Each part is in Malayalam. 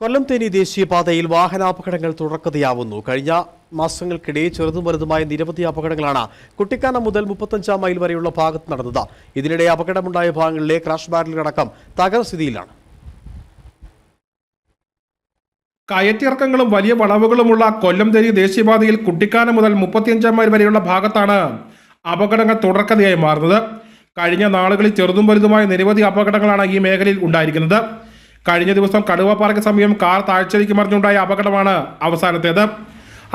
കൊല്ലം തേനി ദേശീയപാതയിൽ വാഹനാപകടങ്ങൾ തുടർക്കഥയാവുന്നു. കഴിഞ്ഞ മാസങ്ങൾക്കിടെ ചെറുതും വലുതുമായ നിരവധി അപകടങ്ങളാണ് കുട്ടിക്കാനം മുതൽ മുപ്പത്തഞ്ചാം മൈൽ വരെയുള്ള ഭാഗത്ത് നടന്നത്. ഇതിനിടെ അപകടമുണ്ടായ ഭാഗങ്ങളിലെ ക്രാഷ് ബാരലുകളടക്കം തകർസ്ഥിതിയിലാണ് കയറ്റിറക്കങ്ങളും വലിയ വളവുകളുമുള്ള കൊല്ലം തേരി ദേശീയപാതയിൽ കുട്ടിക്കാനം മുതൽ മുപ്പത്തിയഞ്ചാം മൈൽ വരെയുള്ള ഭാഗത്താണ് അപകടങ്ങൾ തുടർക്കഥയായി മാറുന്നത്. കഴിഞ്ഞ നാളുകളിൽ ചെറുതും വലുതുമായ നിരവധി അപകടങ്ങളാണ് ഈ മേഖലയിൽ ഉണ്ടായിരിക്കുന്നത്. കഴിഞ്ഞ ദിവസം കടുവപ്പാറയ്ക്ക് സമീപം കാർ താഴ്ചയ്ക്ക് മറിഞ്ഞുണ്ടായ അപകടമാണ് അവസാനത്തേത്.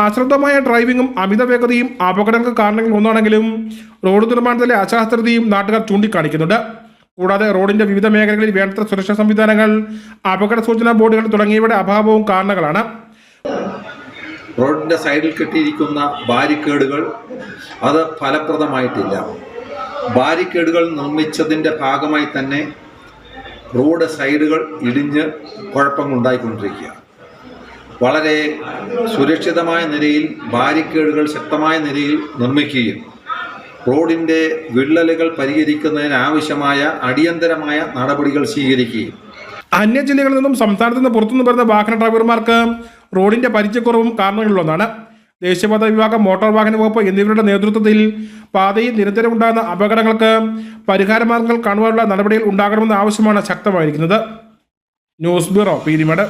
അശ്രദ്ധമായ ഡ്രൈവിംഗും അമിത വേഗതയും അപകടങ്ങൾക്ക് കാരണങ്ങൾ ഒന്നാണെങ്കിലും റോഡ് നിർമ്മാണത്തിലെ അശാസ്ത്രതയും നാട്ടുകാർ ചൂണ്ടിക്കാണിക്കുന്നുണ്ട്. കൂടാതെ റോഡിന്റെ വിവിധ മേഖലകളിൽ വേണ്ടത്ര സുരക്ഷാ സംവിധാനങ്ങൾ അപകട സൂചനാ ബോർഡുകൾ തുടങ്ങിയവയുടെ അഭാവവും കാരണങ്ങളാണ്. റോഡിന്റെ സൈഡിൽ കെട്ടിയിരിക്കുന്ന ബാരിക്കേഡുകൾ അത് ഫലപ്രദമായിട്ടില്ല. ബാരിക്കേഡുകൾ നിർമ്മിച്ചതിന്റെ ഭാഗമായി തന്നെ റോഡ് സൈഡുകൾ ഇടിഞ്ഞ് കുഴപ്പങ്ങൾ ഉണ്ടായിക്കൊണ്ടിരിക്കുക വളരെ സുരക്ഷിതമായ നിലയിൽ ബാരിക്കേഡുകൾ ശക്തമായ നിലയിൽ നിർമ്മിക്കുകയും റോഡിന്റെ വിള്ളലുകൾ പരിഹരിക്കുന്നതിനാവശ്യമായ അടിയന്തരമായ നടപടികൾ സ്വീകരിക്കുകയും. അന്യ ജില്ലകളിൽ നിന്നും സംസ്ഥാനത്ത് നിന്ന് പുറത്തുനിന്ന് വരുന്ന വാഹന ഡ്രൈവർമാർക്ക് റോഡിന്റെ പരിചയക്കുറവും കാരണങ്ങളിലൊന്നാണ്. ദേശീയപാത വിഭാഗം മോട്ടോർ വാഹന വകുപ്പ് എന്നിവരുടെ നേതൃത്വത്തിൽ പാതയിൽ നിരന്തരം ഉണ്ടാകുന്ന അപകടങ്ങൾക്ക് പരിഹാരമാർഗങ്ങൾ കാണുവാനുള്ള നടപടികൾ ഉണ്ടാകണമെന്ന ആവശ്യമാണ് ശക്തമായിരിക്കുന്നത്. News bureau Peermade.